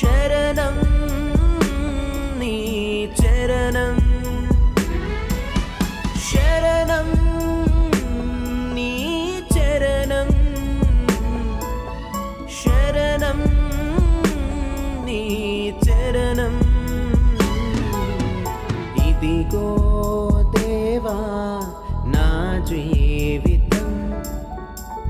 ശരണം നീ ചരണം. ശരണം നീ ചരണം. ശരണം നീ ചരണം. ഇതിഗോ ദേവാ నా జీవి